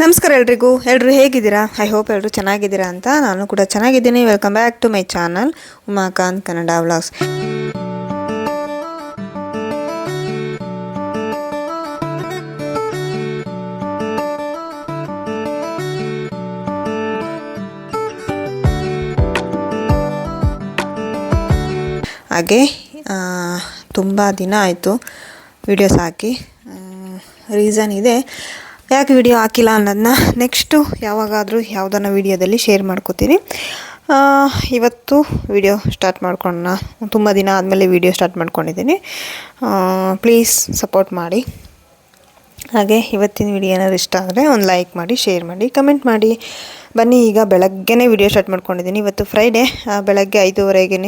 ನಮಸ್ಕಾರ ಎಲ್ರಿಗೂ. ಎಲ್ಲರೂ ಹೇಗಿದ್ದೀರಾ? ಐ ಹೋಪ್ ಎಲ್ಲರೂ ಚೆನ್ನಾಗಿದ್ದೀರಾ ಅಂತ ನಾನು ಕೂಡ ಚೆನ್ನಾಗಿದ್ದೀನಿ. Welcome back to my channel Umakant Kannada vlogs ಹಾಗೆ ತುಂಬ ದಿನ ಆಯಿತು. ವಿಡಿಯೋಸ್ ಹಾಕಿ ರೀಸನ್ ಇದೆ. ಯಾಕೆ ವಿಡಿಯೋ ಹಾಕಿಲ್ಲ ಅನ್ನೋದನ್ನ ನೆಕ್ಸ್ಟು ಯಾವಾಗಾದರೂ ಯಾವುದನ್ನ ವಿಡಿಯೋದಲ್ಲಿ ಶೇರ್ ಮಾಡ್ಕೋತೀನಿ. ಇವತ್ತು ವಿಡಿಯೋ ಸ್ಟಾರ್ಟ್ ಮಾಡ್ಕೊಳ್ಳೋಣ ತುಂಬ ದಿನ ಆದಮೇಲೆ ವಿಡಿಯೋ ಸ್ಟಾರ್ಟ್ ಮಾಡ್ಕೊಂಡಿದ್ದೀನಿ. ಪ್ಲೀಸ್ ಸಪೋರ್ಟ್ ಮಾಡಿ. ಹಾಗೆ ಇವತ್ತಿನ ವಿಡಿಯೋ ಏನಾದ್ರು ಇಷ್ಟ ಆದರೆ ಒಂದು ಲೈಕ್ ಮಾಡಿ ಶೇರ್ ಮಾಡಿ ಕಮೆಂಟ್ ಮಾಡಿ. ಬನ್ನಿ, ಈಗ ಬೆಳಗ್ಗೆನೇ ವಿಡಿಯೋ ಸ್ಟಾರ್ಟ್ ಮಾಡ್ಕೊಂಡಿದ್ದೀನಿ. ಇವತ್ತು ಫ್ರೈಡೇ ಬೆಳಗ್ಗೆ ಐದೂವರೆಗೆ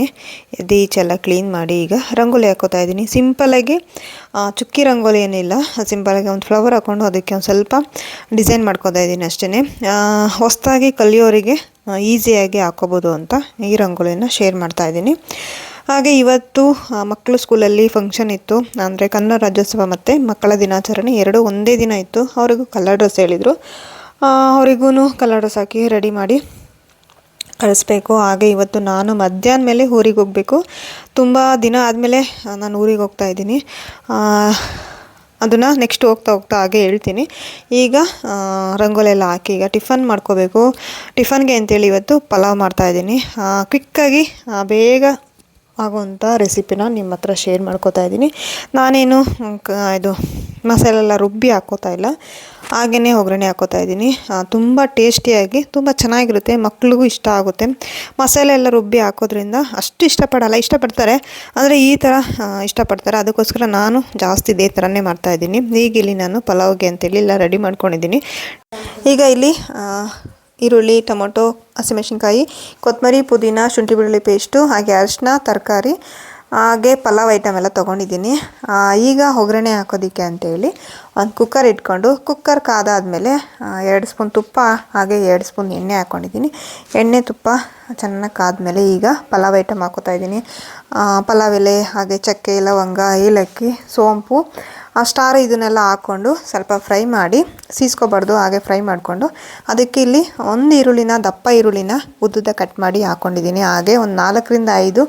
ಈಚೆಲ್ಲ ಕ್ಲೀನ್ ಮಾಡಿ ಈಗ ರಂಗೋಲಿ ಹಾಕೋತಾ ಇದ್ದೀನಿ. ಸಿಂಪಲಾಗಿ ಚುಕ್ಕಿ ರಂಗೋಲಿ ಏನಿಲ್ಲ. ಸಿಂಪಲಾಗಿ ಒಂದು ಫ್ಲವರ್ ಹಾಕ್ಕೊಂಡು ಅದಕ್ಕೆ ಒಂದು ಸ್ವಲ್ಪ ಡಿಸೈನ್ ಮಾಡ್ಕೋತಾ ಇದ್ದೀನಿ ಅಷ್ಟೇ ಹೊಸದಾಗಿ ಕಲಿಯೋರಿಗೆ ಈಸಿಯಾಗಿ ಹಾಕೋಬೋದು ಅಂತ ಈ ರಂಗೋಲಿಯನ್ನು ಶೇರ್ ಮಾಡ್ತಾ ಇದ್ದೀನಿ. ಹಾಗೆ ಇವತ್ತು ಮಕ್ಕಳು ಸ್ಕೂಲಲ್ಲಿ ಫಂಕ್ಷನ್ ಇತ್ತು. ಅಂದರೆ ಕನ್ನಡ ರಾಜ್ಯೋತ್ಸವ ಮತ್ತು ಮಕ್ಕಳ ದಿನಾಚರಣೆ ಎರಡೂ ಒಂದೇ ದಿನ ಇತ್ತು. ಅವರಿಗೂ ಕಲರ್ ಡ್ರೆಸ್ ಹೇಳಿದರು. ಅವರಿಗೂ ಕಲರ್ ಡ್ರೆಸ್ ಹಾಕಿ ರೆಡಿ ಮಾಡಿ ಕಳಿಸ್ಬೇಕು. ಹಾಗೆ ಇವತ್ತು ನಾನು ಮಧ್ಯಾಹ್ನ ಮೇಲೆ ಊರಿಗೆ ಹೋಗಬೇಕು. ತುಂಬ ದಿನ ಆದಮೇಲೆ ನಾನು ಊರಿಗೆ ಹೋಗ್ತಾ ಇದ್ದೀನಿ. ಅದನ್ನು ನೆಕ್ಸ್ಟ್ ಹೋಗ್ತಾ ಹೋಗ್ತಾ ಹಾಗೆ ಹೇಳ್ತೀನಿ. ಈಗ ರಂಗೋಲಿ ಎಲ್ಲ ಹಾಕಿ ಈಗ ಟಿಫನ್ ಮಾಡ್ಕೋಬೇಕು. ಟಿಫನ್ಗೆ ಅಂತೇಳಿ ಇವತ್ತು ಪಲಾವ್ ಮಾಡ್ತಾಯಿದ್ದೀನಿ ಕ್ವಿಕ್ಕಾಗಿ ಬೇಗ ಆಗುವಂಥ ರೆಸಿಪಿನ ನಿಮ್ಮ ಹತ್ರ ಶೇರ್ ಮಾಡ್ಕೋತಾ ಇದ್ದೀನಿ. ನಾನೇನು ಇದು ಮಸಾಲೆಲ್ಲ ರುಬ್ಬಿ ಹಾಕೋತಾ ಇಲ್ಲ. ಹಾಗೆಯೇ ಒಗ್ಗರಣೆ ಹಾಕೋತಾ ಇದ್ದೀನಿ. ತುಂಬ ಟೇಸ್ಟಿಯಾಗಿ, ತುಂಬ ಚೆನ್ನಾಗಿರುತ್ತೆ, ಮಕ್ಳಿಗೂ ಇಷ್ಟ ಆಗುತ್ತೆ. ಮಸಾಲೆ ಎಲ್ಲ ರುಬ್ಬಿ ಹಾಕೋದ್ರಿಂದ ಅಷ್ಟು ಇಷ್ಟಪಡಲ್ಲ, ಇಷ್ಟಪಡ್ತಾರೆ. ಆದರೆ ಈ ಥರ ಇಷ್ಟಪಡ್ತಾರೆ. ಅದಕ್ಕೋಸ್ಕರ ನಾನು ಜಾಸ್ತಿ ಇದೇ ಥರನೇ ಮಾಡ್ತಾಯಿದ್ದೀನಿ ಈಗ ಇಲ್ಲಿ ನಾನು ಪಲಾವ್ಗೆ ಅಂತೇಳಿ ಎಲ್ಲ ರೆಡಿ ಮಾಡ್ಕೊಂಡಿದ್ದೀನಿ. ಈಗ ಇಲ್ಲಿ ಈರುಳ್ಳಿ, ಟೊಮೊಟೊ, ಹಸಿಮೆಣಸಿನ್ಕಾಯಿ ಕೊತ್ತಂಬರಿ ಪುದೀನ ಶುಂಠಿ ಬೆಳ್ಳುಳ್ಳಿ ಪೇಸ್ಟು, ಹಾಗೆ ಅರಿಶಿನ ತರಕಾರಿ, ಹಾಗೆ ಪಲಾವ್ ಐಟಮ್ ಎಲ್ಲ ತೊಗೊಂಡಿದ್ದೀನಿ. ಈಗ ಒಗ್ಗರಣೆ ಹಾಕೋದಕ್ಕೆ ಅಂತೇಳಿ ಒಂದು ಕುಕ್ಕರ್ ಇಟ್ಕೊಂಡು ಕುಕ್ಕರ್ ಕಾದಾದಮೇಲೆ ಎರಡು ಸ್ಪೂನ್ ತುಪ್ಪ, ಹಾಗೆ ಎರಡು ಸ್ಪೂನ್ ಎಣ್ಣೆ ಹಾಕ್ಕೊಂಡಿದ್ದೀನಿ ಎಣ್ಣೆ, ತುಪ್ಪ ಚೆನ್ನಾಗಿ ಕಾದ್ಮೇಲೆ ಈಗ ಪಲಾವ್ ಐಟಮ್ ಹಾಕೋತಾ ಇದ್ದೀನಿ. ಪಲಾವ್ ಎಲೆ, ಹಾಗೆ ಚಕ್ಕೆ, ಲವಂಗ, ಏಲಕ್ಕಿ, ಸೋಂಪು ಆ ಸ್ಟಾರ್ ಇದನ್ನೆಲ್ಲ ಹಾಕ್ಕೊಂಡು ಸ್ವಲ್ಪ ಫ್ರೈ ಮಾಡಿ ಸೀಸ್ಕೋಬಾರ್ದು, ಹಾಗೆ ಫ್ರೈ ಮಾಡಿಕೊಂಡು ಅದಕ್ಕೆ ಇಲ್ಲಿ ಒಂದು ಈರುಳ್ಳಿನ, ದಪ್ಪ ಈರುಳ್ಳಿನ ಉದ್ದುದ ಕಟ್ ಮಾಡಿ ಹಾಕ್ಕೊಂಡಿದ್ದೀನಿ ಹಾಗೆ ಒಂದು ನಾಲ್ಕರಿಂದ ಐದು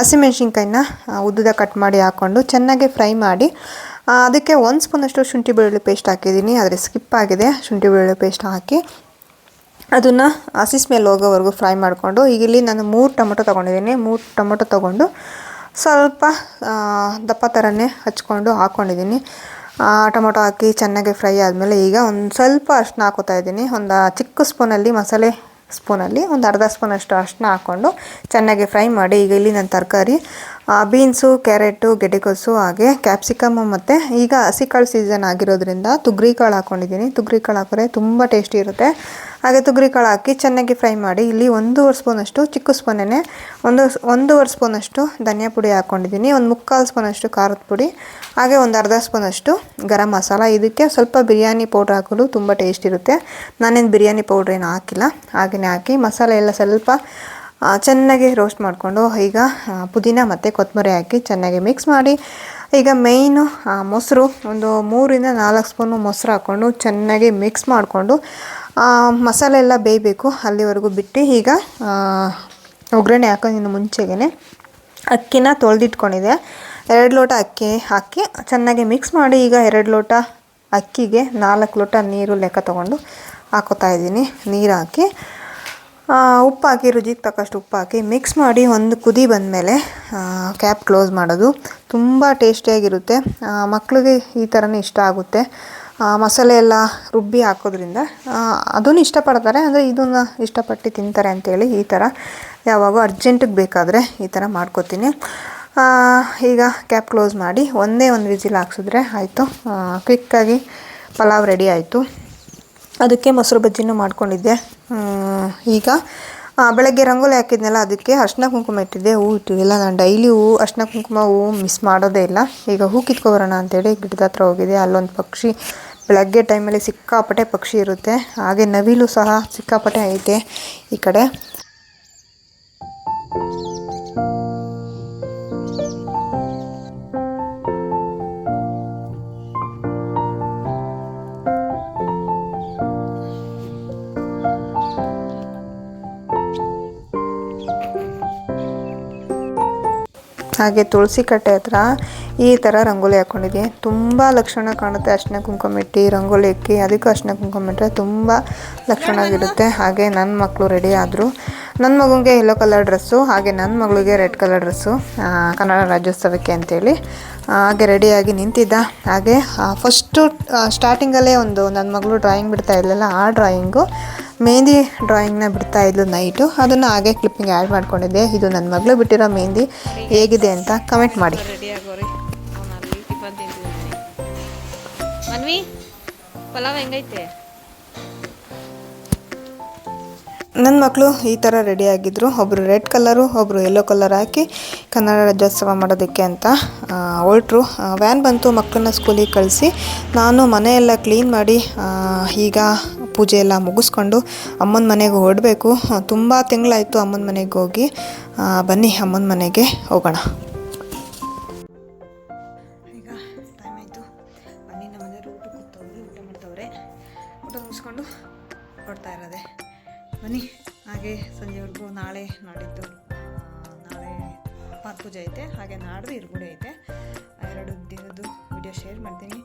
ಹಸಿಮೆಣ್ಸಿನ್ಕಾಯಿನ ಉದ್ದುದ ಕಟ್ ಮಾಡಿ ಹಾಕ್ಕೊಂಡು ಚೆನ್ನಾಗಿ ಫ್ರೈ ಮಾಡಿ ಅದಕ್ಕೆ ಒಂದು ಸ್ಪೂನಷ್ಟು ಶುಂಠಿ ಬೆಳ್ಳುಳ್ಳಿ ಪೇಸ್ಟ್ ಹಾಕಿದ್ದೀನಿ. ಆದರೆ ಸ್ಕಿಪ್ ಆಗಿದೆ. ಶುಂಠಿ ಬೆಳ್ಳುಳ್ಳಿ ಪೇಸ್ಟ್ ಹಾಕಿ ಅದನ್ನು ಹಸಿ ಸ್ಮೆಲ್ ಹೋಗೋವರೆಗೂ ಫ್ರೈ ಮಾಡಿಕೊಂಡು, ಈಗ ಇಲ್ಲಿ ನಾನು ಮೂರು ಟೊಮೊಟೊ ತೊಗೊಂಡಿದ್ದೀನಿ. ಮೂರು ಟೊಮೊಟೊ ತೊಗೊಂಡು ಸ್ವಲ್ಪ ದಪ್ಪ ಥರನೇ ಹಚ್ಕೊಂಡು ಹಾಕ್ಕೊಂಡಿದ್ದೀನಿ ಟೊಮೊಟೊ ಹಾಕಿ ಚೆನ್ನಾಗಿ ಫ್ರೈ ಆದಮೇಲೆ ಈಗ ಒಂದು ಸ್ವಲ್ಪ ಅರ್ಶಿನ ಹಾಕೋತಾ ಇದ್ದೀನಿ. ಒಂದು ಚಿಕ್ಕ ಸ್ಪೂನಲ್ಲಿ ಮಸಾಲೆ ಸ್ಪೂನಲ್ಲಿ ಒಂದು ಅರ್ಧ ಸ್ಪೂನಷ್ಟು ಅರ್ಶಿನ ಹಾಕ್ಕೊಂಡು ಚೆನ್ನಾಗಿ ಫ್ರೈ ಮಾಡಿ ಈಗ ಇಲ್ಲಿ ನನ್ನ ತರಕಾರಿ ಬೀನ್ಸು, ಕ್ಯಾರೆಟು, ಗೆಡ್ಡೆಕೋಸು ಹಾಗೆ ಕ್ಯಾಪ್ಸಿಕಮ್ಮು ಮತ್ತು ಈಗ ಹಸಿಕಾಳು ಸೀಸನ್ ಆಗಿರೋದ್ರಿಂದ ತುಗ್ರಿ ಕಾಳು ಹಾಕ್ಕೊಂಡಿದ್ದೀನಿ ತುಗ್ರಿ ಕಾಳು ಹಾಕಿದ್ರೆ ತುಂಬ ಟೇಸ್ಟಿ ಇರುತ್ತೆ. ಹಾಗೆ ಕಾಳು ಹಾಕಿ ಚೆನ್ನಾಗಿ ಫ್ರೈ ಮಾಡಿ, ಇಲ್ಲಿ ಒಂದೂವರೆ ಸ್ಪೂನಷ್ಟು ಚಿಕ್ಕ ಸ್ಪೂನೇ ಒಂದು ಒಂದೂವರೆ ಸ್ಪೂನಷ್ಟು ಧನಿಯಾ ಪುಡಿ ಹಾಕ್ಕೊಂಡಿದ್ದೀನಿ ಒಂದು ಮುಕ್ಕಾಲು ಸ್ಪೂನಷ್ಟು ಖಾರದ ಪುಡಿ, ಹಾಗೆ ಒಂದು ಅರ್ಧ ಸ್ಪೂನಷ್ಟು ಗರಂ ಮಸಾಲ. ಇದಕ್ಕೆ ಸ್ವಲ್ಪ ಬಿರಿಯಾನಿ ಪೌಡ್ರ್ ಹಾಕಲು ತುಂಬ ಟೇಸ್ಟ್ ಇರುತ್ತೆ. ನಾನೇನು ಬಿರಿಯಾನಿ ಪೌಡ್ರ್ ಏನು ಹಾಕಿಲ್ಲ ಹಾಗೆಯೇ ಹಾಕಿ ಮಸಾಲೆ ಎಲ್ಲ ಸ್ವಲ್ಪ ಚೆನ್ನಾಗಿ ರೋಸ್ಟ್ ಮಾಡಿಕೊಂಡು ಈಗ ಪುದೀನ ಮತ್ತು ಕೊತ್ತಂಬರಿ ಹಾಕಿ ಚೆನ್ನಾಗಿ ಮಿಕ್ಸ್ ಮಾಡಿ. ಈಗ ಮೇಯ್ನು ಮೊಸರು ಒಂದು ಮೂರಿಂದ ನಾಲ್ಕು ಸ್ಪೂನು ಮೊಸರು ಹಾಕ್ಕೊಂಡು ಚೆನ್ನಾಗಿ ಮಿಕ್ಸ್ ಮಾಡಿಕೊಂಡು ಮಸಾಲೆ ಎಲ್ಲ ಬೇಯಬೇಕು ಅಲ್ಲಿವರೆಗೂ ಬಿಟ್ಟು. ಈಗ ಒಗ್ಗರಣೆ ಹಾಕೋದಿನ್ನು ಮುಂಚೆಗೇ ಅಕ್ಕಿನ ತೊಳೆದಿಟ್ಕೊಂಡಿದೆ. ಎರಡು ಲೋಟ ಅಕ್ಕಿ ಹಾಕಿ ಚೆನ್ನಾಗಿ ಮಿಕ್ಸ್ ಮಾಡಿ ಈಗ ಎರಡು ಲೋಟ ಅಕ್ಕಿಗೆ ನಾಲ್ಕು ಲೋಟ ನೀರು ಲೆಕ್ಕ ತೊಗೊಂಡು ಹಾಕೋತಾ ಇದ್ದೀನಿ. ನೀರು ಹಾಕಿ ಉಪ್ಪು ಹಾಕಿ ರುಚಿಗೆ ತಕ್ಕಷ್ಟು ಉಪ್ಪು ಹಾಕಿ ಮಿಕ್ಸ್ ಮಾಡಿ ಒಂದು ಕುದಿ ಬಂದಮೇಲೆ ಕ್ಯಾಪ್ ಕ್ಲೋಸ್ ಮಾಡೋದು. ತುಂಬ ಟೇಸ್ಟಿಯಾಗಿರುತ್ತೆ ಮಕ್ಕಳಿಗೆ ಈ ಥರನೇ ಇಷ್ಟ ಆಗುತ್ತೆ. ಮಸಾಲೆ ಎಲ್ಲ ರುಬ್ಬಿ ಹಾಕೋದ್ರಿಂದ ಅದನ್ನು ಇಷ್ಟಪಡ್ತಾರೆ. ಅಂದರೆ ಇದನ್ನು ಇಷ್ಟಪಟ್ಟು ತಿಂತಾರೆ ಅಂತೇಳಿ ಈ ಥರ ಯಾವಾಗ ಅರ್ಜೆಂಟಿಗೆ ಬೇಕಾದರೆ ಈ ಥರ ಮಾಡ್ಕೋತೀನಿ. ಈಗ ಕ್ಯಾಪ್ ಕ್ಲೋಸ್ ಮಾಡಿ ಒಂದೇ ಒಂದು ವಿಸಿಲ್ ಹಾಕ್ಸಿದ್ರೆ ಆಯಿತು. ಕ್ವಿಕ್ಕಾಗಿ ಪಲಾವ್ ರೆಡಿ ಆಯಿತು. ಅದಕ್ಕೆ ಮೊಸರು ಬಜ್ಜಿನೂ ಮಾಡ್ಕೊಂಡಿದ್ದೆ. ಈಗ ಬೆಳಗ್ಗೆ ರಂಗೋಲಿ ಹಾಕಿದ್ನಲ್ಲ, ಅದಕ್ಕೆ ಅರ್ಶಿನ ಕುಂಕುಮ ಇಟ್ಟಿದ್ದೆ, ಹೂ ಇಟ್ಟಿದ್ದಿಲ್ಲ. ನಾನು ಡೈಲಿ ಹೂ, ಅರ್ಶಿನ ಕುಂಕುಮ, ಹೂ ಮಿಸ್ ಮಾಡೋದೇ ಇಲ್ಲ. ಈಗ ಹೂ ಕಿತ್ಕೊಬರೋಣ ಅಂತೇಳಿ ಗಿಡದ ಹತ್ರ ಹೋಗಿದೆ ಅಲ್ಲೊಂದು ಪಕ್ಷಿ, ಬೆಳಗ್ಗೆ ಟೈಮಲ್ಲಿ ಸಿಕ್ಕಾಪಟ್ಟೆ ಪಕ್ಷಿ ಇರುತ್ತೆ. ಹಾಗೆ ನವಿಲು ಸಹ ಸಿಕ್ಕಾಪಟ್ಟೆ ಐತೆ ಈ ಕಡೆ. ಹಾಗೆ ತುಳಸಿ ಕಟ್ಟೆ ಹತ್ರ ಈ ಥರ ರಂಗೋಲಿ ಹಾಕ್ಕೊಂಡಿದ್ದೆ ತುಂಬ ಲಕ್ಷಣ ಕಾಣುತ್ತೆ ಅರ್ಶಿನ ಕುಂಕುಮ ಇಟ್ಟು ರಂಗೋಲಿ ಇಕ್ಕಿ, ಅದಕ್ಕೂ ಅರ್ಶಿನ ಕುಂಕುಮ ಇಟ್ಟರೆ ತುಂಬ ಲಕ್ಷಣ ಆಗಿರುತ್ತೆ. ಹಾಗೆ ನನ್ನ ಮಕ್ಕಳು ರೆಡಿ ಆದರು. ನನ್ನ ಮಗುಗೆ ಯೆಲ್ಲೋ ಕಲರ್ ಡ್ರೆಸ್ಸು ಹಾಗೆ ನನ್ನ ಮಗಳಿಗೆ ರೆಡ್ ಕಲರ್ ಡ್ರೆಸ್ಸು ಕನ್ನಡ ರಾಜ್ಯೋತ್ಸವಕ್ಕೆ ಅಂತೇಳಿ ಹಾಗೆ ರೆಡಿಯಾಗಿ ನಿಂತಿದ್ದ. ಹಾಗೆ ಫಸ್ಟು ಸ್ಟಾರ್ಟಿಂಗಲ್ಲೇ ಒಂದು ನನ್ನ ಮಗಳು ಡ್ರಾಯಿಂಗ್ ಬಿಡ್ತಾ ಇರಲಿಲ್ಲ. ಆ ಡ್ರಾಯಿಂಗು ಮೆಹಂದಿ ಡ್ರಾಯಿಂಗ್ನ ಬಿಡ್ತಾ ಇದ್ಲು ನೈಟು ಅದನ್ನು ಹಾಗೆ ಕ್ಲಿಪ್ಪಿಂಗ್ ಆ್ಯಡ್ ಮಾಡ್ಕೊಂಡಿದ್ದೆ. ಇದು ನನ್ನ ಮಗಳು ಬಿಟ್ಟಿರೋ ಮೆಹಂದಿ ಹೇಗಿದೆ ಅಂತ ಕಮೆಂಟ್ ಮಾಡಿ. ಮನ್ವಿ ಪಲಾವ್ ಹೆಂಗೈತೆ? ನನ್ನ ಮಕ್ಕಳು ಈ ಥರ ರೆಡಿಯಾಗಿದ್ದರು ಒಬ್ಬರು ರೆಡ್ ಕಲರು ಒಬ್ಬರು ಯೆಲ್ಲೋ ಕಲರ್ ಹಾಕಿ ಕನ್ನಡ ರಾಜ್ಯೋತ್ಸವ ಮಾಡೋದಕ್ಕೆ ಅಂತ ಹೊರಟ್ರು. ವ್ಯಾನ್ ಬಂತು ಮಕ್ಕಳನ್ನ ಸ್ಕೂಲಿಗೆ ಕಳಿಸಿ. ನಾನು ಮನೆಯೆಲ್ಲ ಕ್ಲೀನ್ ಮಾಡಿ ಈಗ ಪೂಜೆ ಎಲ್ಲ ಮುಗಿಸ್ಕೊಂಡು ಅಮ್ಮನ ಮನೆಗೆ ಹೊರಡಬೇಕು. ತುಂಬ ತಿಂಗಳಾಯಿತು ಅಮ್ಮನ ಮನೆಗೆ ಹೋಗಿ. ಬನ್ನಿ, ಅಮ್ಮನ ಮನೆಗೆ ಹೋಗೋಣ. ಈಗ ಟೈಮ್ ಆಯಿತು. ಬನ್ನಿ, ನಮ್ಮ ಮನೆಯವರು ಊಟ ಊಟ ಮಾಡ್ತವ್ರೆ. ಊಟ ಮುಗಿಸ್ಕೊಂಡು ಹೊಡ್ತಾ ಇರೋದೆ. ಬನ್ನಿ, ಹಾಗೆ ಸಂಜೆವರೆಗೂ ನಾಳೆ ನಾಡಿದ್ದು ನಾಳೆ ಪಾತ್ ಪೂಜೆ ಐತೆ. ಹಾಗೆ ನಾಡ್ದು ಇರ್ಗುಡಿ ಐತೆ. ಎರಡು ದಿನದ್ದು ವಿಡಿಯೋ ಶೇರ್ ಮಾಡ್ತೀನಿ.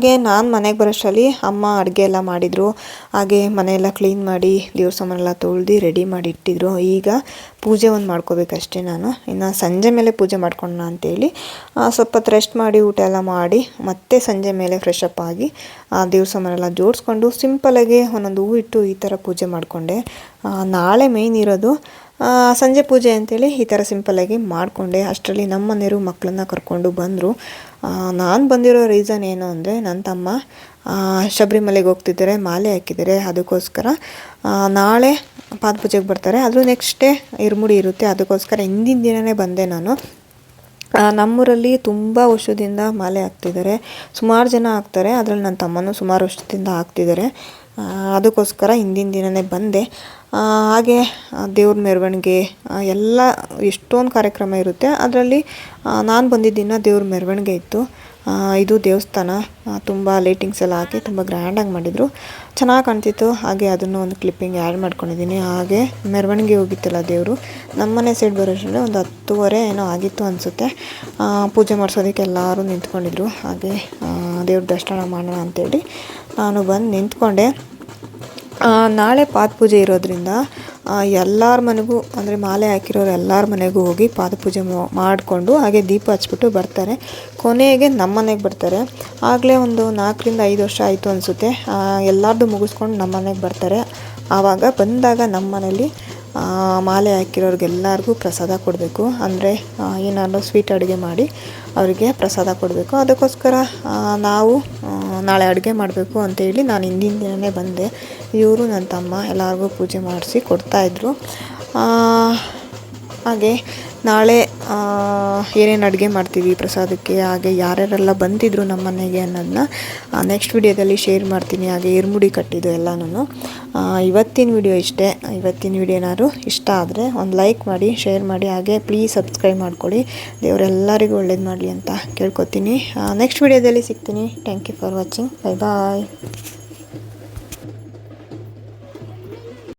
ಹಾಗೆ ನಾನು ಮನೆಗೆ ಬರೋಷ್ಟರಲ್ಲಿ ಅಮ್ಮ ಅಡುಗೆ ಎಲ್ಲ ಮಾಡಿದರು. ಹಾಗೆ ಮನೆಯೆಲ್ಲ ಕ್ಲೀನ್ ಮಾಡಿ ದೇವ್ರ ಸಾಮಾನೆಲ್ಲ ತೊಳ್ದು ರೆಡಿ ಮಾಡಿ ಇಟ್ಟಿದ್ರು. ಈಗ ಪೂಜೆ ಒಂದು ಮಾಡ್ಕೋಬೇಕಷ್ಟೇ ನಾನು. ಇನ್ನು ಸಂಜೆ ಮೇಲೆ ಪೂಜೆ ಮಾಡ್ಕೊಳ್ಳೋಣ ಅಂತೇಳಿ ಸ್ವಲ್ಪ ಹೊತ್ತು ರೆಸ್ಟ್ ಮಾಡಿ ಊಟ ಎಲ್ಲ ಮಾಡಿ ಮತ್ತೆ ಸಂಜೆ ಮೇಲೆ ಫ್ರೆಶ್ ಆಗಿ ಆ, ದೇವ್ರ ಸಾಮಾನೆಲ್ಲ ಜೋಡಿಸ್ಕೊಂಡು ಸಿಂಪಲಾಗಿ ಒಂದೊಂದು ಹೂ ಇಟ್ಟು ಈ ಥರ ಪೂಜೆ ಮಾಡಿಕೊಂಡೆ. ನಾಳೆ ಮೇಯ್ನ್ ಇರೋದು ಸಂಜೆ ಪೂಜೆ ಅಂತೇಳಿ ಈ ಥರ ಸಿಂಪಲ್ಲಾಗಿ ಮಾಡಿಕೊಂಡೆ. ಅಷ್ಟರಲ್ಲಿ ನಮ್ಮ ಮನೆಯವರು ಮಕ್ಕಳನ್ನ ಕರ್ಕೊಂಡು ಬಂದರು. ನಾನು ಬಂದಿರೋ ರೀಸನ್ ಏನು ಅಂದರೆ ನನ್ನ ತಮ್ಮ ಶಬರಿಮಲೆಗೆ ಹೋಗ್ತಿದ್ದಾರೆ, ಮಾಲೆ ಹಾಕಿದ್ದಾರೆ. ಅದಕ್ಕೋಸ್ಕರ ನಾಳೆ ಪಾದ ಪೂಜೆಗೆ ಬರ್ತಾರೆ. ಅದು ನೆಕ್ಸ್ಟ್ ಡೇ ಇರುಮುಡಿ ಇರುತ್ತೆ. ಅದಕ್ಕೋಸ್ಕರ ಹಿಂದಿನ ದಿನವೇ ಬಂದೆ ನಾನು. ನಮ್ಮೂರಲ್ಲಿ ತುಂಬ ವರ್ಷದಿಂದ ಮಾಲೆ ಹಾಕ್ತಿದ್ದಾರೆ. ಸುಮಾರು ಜನ ಹಾಕ್ತಾರೆ. ಅದರಲ್ಲಿ ನನ್ನ ತಮ್ಮನೂ ಸುಮಾರು ವರ್ಷದಿಂದ ಹಾಕ್ತಿದ್ದಾರೆ. ಅದಕ್ಕೋಸ್ಕರ ಹಿಂದಿನ ದಿನವೇ ಬಂದೆ. ಹಾಗೆ ದೇವ್ರ ಮೆರವಣಿಗೆ ಎಲ್ಲ ಎಷ್ಟೊಂದು ಕಾರ್ಯಕ್ರಮ ಇರುತ್ತೆ. ಅದರಲ್ಲಿ ನಾನು ಬಂದಿದ್ದ ದಿನ ದೇವ್ರ ಮೆರವಣಿಗೆ ಇತ್ತು. ಇದು ದೇವಸ್ಥಾನ. ತುಂಬ ಲೈಟಿಂಗ್ಸ್ ಎಲ್ಲ ಹಾಕಿ ತುಂಬ ಗ್ರ್ಯಾಂಡಾಗಿ ಮಾಡಿದರು. ಚೆನ್ನಾಗಿ ಕಾಣ್ತಿತ್ತು. ಹಾಗೆ ಅದನ್ನು ಒಂದು ಕ್ಲಿಪ್ಪಿಂಗ್ ಆ್ಯಡ್ ಮಾಡ್ಕೊಂಡಿದ್ದೀನಿ ಹಾಗೆ ಮೆರವಣಿಗೆ ಹೋಗಿತ್ತಲ್ಲ ದೇವರು. ನಮ್ಮನೆ ಸೈಡ್ ಬರೋಷ್ಟರಲ್ಲಿ ಒಂದು ಹತ್ತುವರೆ ಏನೋ ಆಗಿತ್ತು ಅನಿಸುತ್ತೆ. ಪೂಜೆ ಮಾಡಿಸೋದಕ್ಕೆ ಎಲ್ಲರೂ ನಿಂತ್ಕೊಂಡಿದ್ರು. ಹಾಗೆ ದೇವ್ರ ದರ್ಶನ ಮಾಡೋಣ ಅಂತೇಳಿ ನಾನು ಬಂದು ನಿಂತ್ಕೊಂಡೆ. ನಾಳೆ ಪಾದ ಪೂಜೆ ಇರೋದ್ರಿಂದ ಎಲ್ಲರ ಮನೆಗೂ, ಅಂದರೆ ಮಾಲೆ ಹಾಕಿರೋರು ಎಲ್ಲರ ಮನೆಗೂ ಹೋಗಿ ಪಾದ ಪೂಜೆ ಮಾಡಿಕೊಂಡು ಹಾಗೆ ದೀಪ ಹಚ್ಬಿಟ್ಟು ಬರ್ತಾರೆ. ಕೊನೆಗೆ ನಮ್ಮ ಮನೆಗೆ ಬರ್ತಾರೆ. ಆಗಲೇ ಒಂದು ನಾಲ್ಕರಿಂದ ಐದು ವರ್ಷ ಆಯಿತು ಅನಿಸುತ್ತೆ. ಎಲ್ಲರದ್ದು ಮುಗಿಸ್ಕೊಂಡು ನಮ್ಮ ಮನೆಗೆ ಬರ್ತಾರೆ. ಆವಾಗ ಬಂದಾಗ ನಮ್ಮ ಮನೇಲಿ ಮಾಲೆ ಹಾಕಿರೋರಿಗೆಲ್ಲರಿಗೂ ಪ್ರಸಾದ ಕೊಡಬೇಕು. ಅಂದರೆ ಏನಾದರೂ ಸ್ವೀಟ್ ಅಡುಗೆ ಮಾಡಿ ಅವರಿಗೆ ಪ್ರಸಾದ ಕೊಡಬೇಕು. ಅದಕ್ಕೋಸ್ಕರ ನಾವು ನಾಳೆ ಅಡುಗೆ ಮಾಡಬೇಕು ಅಂತೇಳಿ ನಾನು ಹಿಂದಿನ ದಿನವೇ ಬಂದೆ. ಇವರು ನನ್ನ ತಮ್ಮ, ಎಲ್ಲರಿಗೂ ಪೂಜೆ ಮಾಡಿಸಿ ಕೊಡ್ತಾಯಿದ್ರು ಹಾಗೆ ನಾಳೆ ಏನೇನು ಅಡುಗೆ ಮಾಡ್ತೀವಿ ಪ್ರಸಾದಕ್ಕೆ, ಹಾಗೆ ಯಾರ್ಯಾರೆಲ್ಲ ಬಂದಿದ್ರು ನಮ್ಮ ಮನೆಗೆ ಅನ್ನೋದನ್ನ ನೆಕ್ಸ್ಟ್ ವಿಡಿಯೋದಲ್ಲಿ ಶೇರ್ ಮಾಡ್ತೀನಿ. ಹಾಗೆ ಇರ್ಮುಡಿ ಕಟ್ಟಿದ್ದು ಎಲ್ಲನೂ ಇವತ್ತಿನ ವಿಡಿಯೋ ಇಷ್ಟೇ. ಇವತ್ತಿನ ವಿಡಿಯೋ ಏನಾದ್ರು ಇಷ್ಟ ಆದರೆ ಒಂದು ಲೈಕ್ ಮಾಡಿ ಶೇರ್ ಮಾಡಿ, ಹಾಗೆ ಪ್ಲೀಸ್ ಸಬ್ಸ್ಕ್ರೈಬ್ ಮಾಡ್ಕೊಳ್ಳಿ. ದೇವರೆಲ್ಲರಿಗೂ ಒಳ್ಳೇದು ಮಾಡಲಿ ಅಂತ ಕೇಳ್ಕೊತೀನಿ. ನೆಕ್ಸ್ಟ್ ವಿಡಿಯೋದಲ್ಲಿ ಸಿಗ್ತೀನಿ. Thank you for watching bye bye